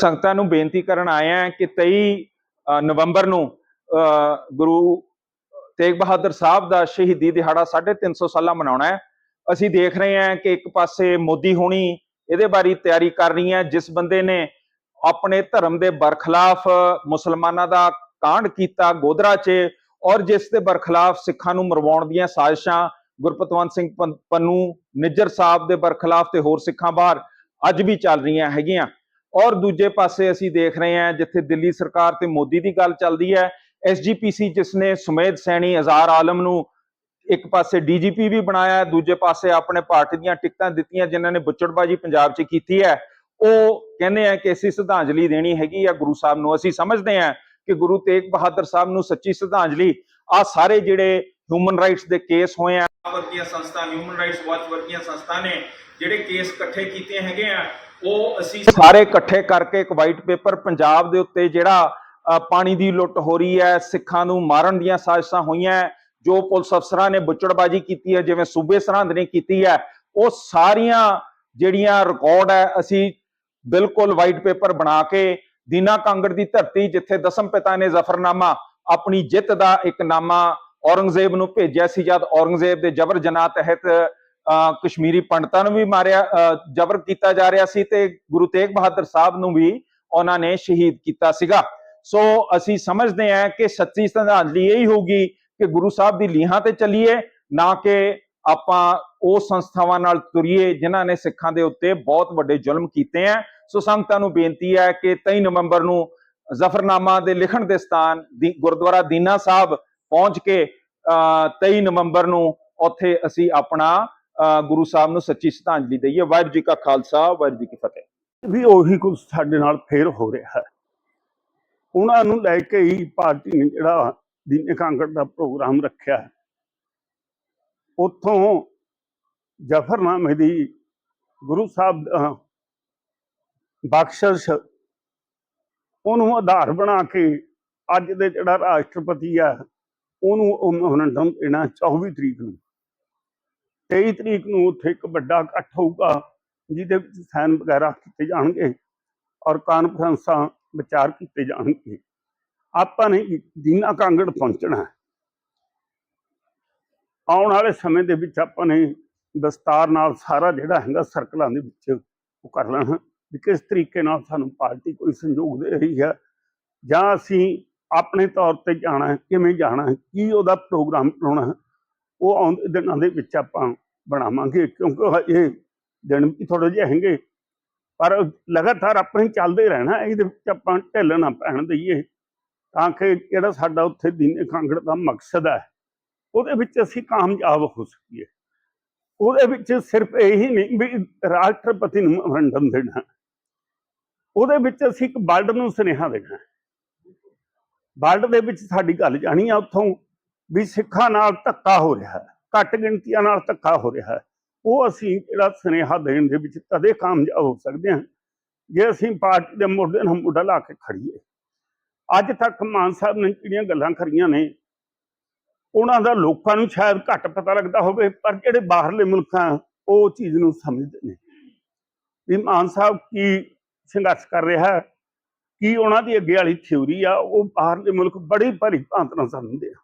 ਸੰਗਤਾਂ ਨੂੰ ਬੇਨਤੀ ਕਰਨ ਆਇਆ ਕਿ 23 ਨਵੰਬਰ ਨੂੰ ਗੁਰੂ ਤੇਗ ਬਹਾਦਰ ਸਾਹਿਬ ਦਾ ਸ਼ਹੀਦੀ ਦਿਹਾੜਾ 350 ਸਾਲਾਂ ਮਨਾਉਣਾ ਹੈ। ਅਸੀਂ ਦੇਖ ਰਹੇ ਹਾਂ ਕਿ ਇੱਕ ਪਾਸੇ ਮੋਦੀ ਹੋਣੀ ਇਹਦੇ ਬਾਰੇ ਤਿਆਰੀ ਕਰ ਰਹੀ ਹੈ, ਜਿਸ ਬੰਦੇ ਨੇ ਆਪਣੇ ਧਰਮ ਦੇ ਬਰਖਲਾਫ ਮੁਸਲਮਾਨਾਂ ਦਾ ਕਾਂਡ ਕੀਤਾ ਗੋਦਰਾ 'ਚ ਔਰ ਜਿਸ ਦੇ ਬਰਖਲਾਫ ਸਿੱਖਾਂ ਨੂੰ ਮਰਵਾਉਣ ਦੀਆਂ ਸਾਜ਼ਿਸ਼ਾਂ, ਗੁਰਪਤਵੰਤ ਸਿੰਘ ਪੰ- ਪੰਨੂ, ਨਿੱਜਰ ਸਾਹਿਬ ਦੇ ਬਰਖਲਾਫ ਤੇ ਹੋਰ ਸਿੱਖਾਂ ਬਾਹਰ ਅੱਜ ਵੀ ਚੱਲ ਰਹੀਆਂ ਹੈਗੀਆਂ। ਔਰ ਦੂਜੇ ਪਾਸੇ ਅਸੀਂ ਦੇਖ ਰਹੇ ਹਾਂ ਜਿੱਥੇ ਦਿੱਲੀ ਸਰਕਾਰ ਤੇ ਮੋਦੀ ਦੀ ਗੱਲ ਚੱਲਦੀ ਹੈ ਐਸਜੀਪੀਸੀ ਜਿਸ ਨੇ ਸੁਮੇਧ ਸੈਣੀ ਹਜ਼ਾਰ ਆਲਮ ਨੂੰ ਇੱਕ ਪਾਸੇ ਡੀਜੀਪੀ ਵੀ ਬਣਾਇਆ, ਦੂਜੇ ਪਾਸੇ ਆਪਣੇ ਪਾਰਟੀ ਦੀਆਂ ਟਿਕਟਾਂ ਦਿੱਤੀਆਂ ਜਿਨ੍ਹਾਂ ਨੇ ਬੁੱਚੜਬਾਜੀ ਪੰਜਾਬ 'ਚ ਕੀਤੀ ਹੈ, ਉਹ ਕਹਿੰਦੇ ਆ ਕਿ ਅਸੀਂ ਸ਼ਰਧਾਂਜਲੀ ਦੇਣੀ ਹੈਗੀ ਆ ਗੁਰੂ ਸਾਹਿਬ ਨੂੰ। ਅਸੀਂ ਸਮਝਦੇ ਹਾਂ ਕਿ ਗੁਰੂ ਤੇਗ ਬਹਾਦਰ ਸਾਹਿਬ ਨੂੰ ਸੱਚੀ ਸ਼ਰਧਾਂਜਲੀ ਆ ਸਾਰੇ ਜਿਹੜੇ ਹਿਊਮਨ ਰਾਈਟਸ ਦੇ ਕੇਸ ਹੋਏ ਆ, ਵਰਗੀਆਂ ਸੰਸਥਾ ਹਿਊਮਨ ਰਾਈਟਸ ਵਾਚ ਵਰਗੀਆਂ ਸੰਸਥਾ ਨੇ ਜਿਹੜੇ ਕੇਸ ਇਕੱਠੇ ਕੀਤੇ ਹੈਗੇ ਆ ਉਹ ਅਸੀਂ ਸਾਰੇ ਇਕੱਠੇ ਕਰਕੇ ਇੱਕ ਵਾਈਟ ਪੇਪਰ ਪੰਜਾਬ ਦੇ ਉੱਤੇ ਜਿਹੜਾ ਪਾਣੀ ਦੀ ਲੁੱਟ ਹੋ ਰਹੀ ਹੈ, ਸਿੱਖਾਂ ਨੂੰ ਮਾਰਨ ਦੀਆਂ ਸਾਜ਼ਿਸ਼ਾਂ ਹੋਈਆਂ ਜੋ ਪੁਲਿਸ ਅਫਸਰਾਂ ਨੇ ਬੁੱਚੜਬਾਜੀ ਕੀਤੀ ਹੈ, ਜਿਵੇਂ ਸੂਬੇ ਸਰਹੰਦ ਨੇ ਕੀਤੀ ਹੈ, ਉਹ ਸਾਰੀਆਂ ਜਿਹੜੀਆਂ ਰਿਕਾਰਡ ਹੈ, ਅਸੀਂ ਬਿਲਕੁਲ ਵਾਈਟ ਪੇਪਰ ਬਣਾ ਕੇ ਦੀਨਾ ਕਾਂਗੜ ਦੀ ਧਰਤੀ ਜਿੱਥੇ ਦਸਮ ਪਿਤਾ ਨੇ ਜ਼ਫਰਨਾਮਾ ਆਪਣੀ ਜਿੱਤ ਦਾ ਇੱਕ ਨਾਮਾ ਔਰੰਗਜ਼ੇਬ ਨੂੰ ਭੇਜਿਆ ਸੀ, ਜਦ ਔਰੰਗਜ਼ੇਬ ਦੇ ਜਬਰ ਜਨਾਹ ਤਹਿਤ ਕਸ਼ਮੀਰੀ ਪੰਡਤਾਂ ਨੂੰ ਵੀ ਮਾਰਿਆ ਜਬਰ ਕੀਤਾ ਜਾ ਰਿਹਾ ਸੀ ਤੇ ਗੁਰੂ ਤੇਗ ਬਹਾਦਰ ਸਾਹਿਬ ਨੂੰ ਵੀ ਉਹਨਾਂ ਨੇ ਸ਼ਹੀਦ ਕੀਤਾ ਸੀਗਾ। ਸੋ ਅਸੀਂ ਸਮਝਦੇ ਹਾਂ ਕਿ ਸੱਚੀ ਸ਼ਰਧਾਂਜਲੀ ਇਹੀ ਹੋਊਗੀ ਕਿ ਗੁਰੂ ਸਾਹਿਬ ਦੀ ਲੀਹਾਂ ਤੇ ਚੱਲੀਏ ਨਾ ਕਿ ਆਪਾਂ ਉਹ ਸੰਸਥਾਵਾਂ ਨਾਲ ਤੁਰੀਏ ਜਿਨ੍ਹਾਂ ਨੇ ਸਿੱਖਾਂ ਦੇ ਉੱਤੇ ਬਹੁਤ ਵੱਡੇ ਜ਼ੁਲਮ ਕੀਤੇ ਆ ਸੋ ਸੰਗਤਾਂ ਨੂੰ ਬੇਨਤੀ ਹੈ ਕਿ 23 ਨਵੰਬਰ ਨੂੰ ਜ਼ਫਰਨਾਮਾ ਦੇ ਲਿਖਣ ਦੇ ਸਥਾਨ ਦੀ ਗੁਰਦੁਆਰਾ ਦੀਨਾ ਸਾਹਿਬ ਪਹੁੰਚ ਕੇ ਅ, 23 ਨਵੰਬਰ ਨੂੰ ਉੱਥੇ ਅਸੀਂ ਆਪਣਾ ਗੁਰੂ ਸਾਹਿਬ ਨੂੰ ਸੱਚੀ ਸ਼ਰਧਾਂਜਲੀ ਦਈਏ। ਵਾਹਿਗੁਰੂ ਜੀ ਕਾ ਖਾਲਸਾ, ਵਾਹਿਗੁਰੂ ਜੀ ਕੀ ਫਤਿਹ। ਵੀ ਉਹੀ ਕੁਝ ਸਾਡੇ ਨਾਲ ਫੇਰ ਹੋ ਰਿਹਾ ਹੈ। ਉਹਨਾਂ ਨੂੰ ਲੈ ਕੇ ਹੀ ਪਾਰਟੀ ਨੇ ਜਿਹੜਾ ਦੀਨੇ ਕਾਂਗੜ ਦਾ ਪ੍ਰੋਗਰਾਮ ਰੱਖਿਆ ਹੈ। ਉੱਥੋਂ ਜਫਰਨਾਮੇ ਦੀ ਗੁਰੂ ਸਾਹਿਬ ਦਾ ਬਖਸ਼ਿਸ਼ ਉਹਨੂੰ ਆਧਾਰ ਬਣਾ ਕੇ ਅੱਜ ਦੇ ਜਿਹੜਾ ਰਾਸ਼ਟਰਪਤੀ ਆ ਉਹਨੂੰ ਉਹਨਾਂ ਮੈਮੋਰੰਡਮ ਦੇਣਾ 24 ਤਰੀਕ ਨੂੰ। 23 ਤਰੀਕ ਨੂੰ ਉੱਥੇ ਇੱਕ ਵੱਡਾ ਇਕੱਠ ਹੋਊਗਾ, ਜਿਹਦੇ ਵਿੱਚ ਸਾਈਨ ਵਗੈਰਾ ਕੀਤੇ ਜਾਣਗੇ ਔਰ ਕਾਨਫਰੰਸਾਂ ਵਿਚਾਰ ਕੀਤੇ ਜਾਣਗੇ। ਆਪਾਂ ਨੇ ਦੀਨਾ ਕਾਂਗੜ ਪਹੁੰਚਣਾ ਆਉਣ ਵਾਲੇ ਸਮੇਂ ਦੇ ਵਿੱਚ ਆਪਾਂ ਨੇ ਵਿਸਤਾਰ ਨਾਲ ਸਾਰਾ ਜਿਹੜਾ ਹੈਗਾ ਸਰਕਲਾਂ ਦੇ ਵਿੱਚ ਉਹ ਕਰ ਲੈਣਾ ਵੀ ਕਿਸ ਤਰੀਕੇ ਨਾਲ ਸਾਨੂੰ ਪਾਰਟੀ ਕੋਈ ਸੰਯੋਗ ਦੇ ਰਹੀ ਹੈ ਜਾਂ ਅਸੀਂ ਆਪਣੇ ਤੌਰ ਤੇ ਜਾਣਾ ਕਿਵੇਂ ਜਾਣਾ ਕੀ ਉਹਦਾ ਪ੍ਰੋਗਰਾਮ ਬਣਾਉਣਾ ਉਹ ਆਉਂਦੇ ਦਿਨਾਂ ਦੇ ਵਿੱਚ ਆਪਾਂ ਬਣਾਵਾਂਗੇ, ਕਿਉਂਕਿ ਇਹ ਦਿਨ ਵੀ ਥੋੜੇ ਜਿਹੇ ਹੈਗੇ। ਪਰ ਲਗਾਤਾਰ ਆਪਾਂ ਹੀ ਚੱਲਦੇ ਰਹਿਣਾ, ਇਹਦੇ ਵਿੱਚ ਆਪਾਂ ਢਿੱਲ ਨਾ ਪੈਣ ਦਈਏ। ਤਾਂ ਕਿ ਜਿਹੜਾ ਸਾਡਾ ਉੱਥੇ ਦੀਨੇ ਕਾਂਗੜ ਦਾ ਮਕਸਦ ਹੈ, ਉਹਦੇ ਵਿੱਚ ਅਸੀਂ ਕਾਮਯਾਬ ਹੋ ਸਕੀਏ। ਉਹਦੇ ਵਿੱਚ ਸਿਰਫ ਇਹੀ ਨਹੀਂ ਵੀ ਰਾਸ਼ਟਰਪਤੀ ਨੂੰ ਮੈਮੋਰੰਡਮ ਦੇਣਾ। ਉਹਦੇ ਵਿੱਚ ਅਸੀਂ ਇੱਕ ਵਰਲਡ ਨੂੰ ਸੁਨੇਹਾ ਦੇਣਾ। ਵਰਲਡ ਦੇ ਵਿੱਚ ਸਾਡੀ ਗੱਲ ਜਾਣੀ ਆ, ਉੱਥੋਂ ਵੀ ਸਿੱਖਾਂ ਨਾਲ ਧੱਕਾ ਹੋ ਰਿਹਾ ਹੈ, ਘੱਟ ਗਿਣਤੀਆਂ ਨਾਲ ਧੱਕਾ ਹੋ ਰਿਹਾ ਹੈ। ਉਹ ਅਸੀਂ ਜਿਹੜਾ ਸੁਨੇਹਾ ਦੇਣ ਦੇ ਵਿੱਚ ਕਦੇ ਕਾਮਯਾਬ ਹੋ ਸਕਦੇ ਹਾਂ, ਜੇ ਅਸੀਂ ਪਾਰਟੀ ਦੇ ਮੋਢੇ ਨਾਲ ਮੋਢਾ ਲਾ ਕੇ ਖੜੀਏ ਅੱਜ ਤੱਕ ਮਾਨ ਸਾਹਿਬ ਨੇ ਜਿਹੜੀਆਂ ਗੱਲਾਂ ਕਰੀਆਂ ਨੇ, ਉਹਨਾਂ ਦਾ ਲੋਕਾਂ ਨੂੰ ਸ਼ਾਇਦ ਘੱਟ ਪਤਾ ਲੱਗਦਾ ਹੋਵੇ, ਪਰ ਜਿਹੜੇ ਬਾਹਰਲੇ ਮੁਲਕਾਂ ਉਹ ਚੀਜ਼ ਨੂੰ ਸਮਝਦੇ ਨੇ। ਵੀ ਮਾਨ ਸਾਹਿਬ ਕੀ ਸੰਘਰਸ਼ ਕਰ ਰਿਹਾ ਕੀ ਉਹਨਾਂ ਦੀ ਅੱਗੇ ਵਾਲੀ ਥਿਉਰੀ ਆ, ਉਹ ਬਾਹਰਲੇ ਮੁਲਕ ਬੜੀ ਭਲੀ ਭਾਂਤ ਨਾਲ ਸਮਝਦੇ ਆ।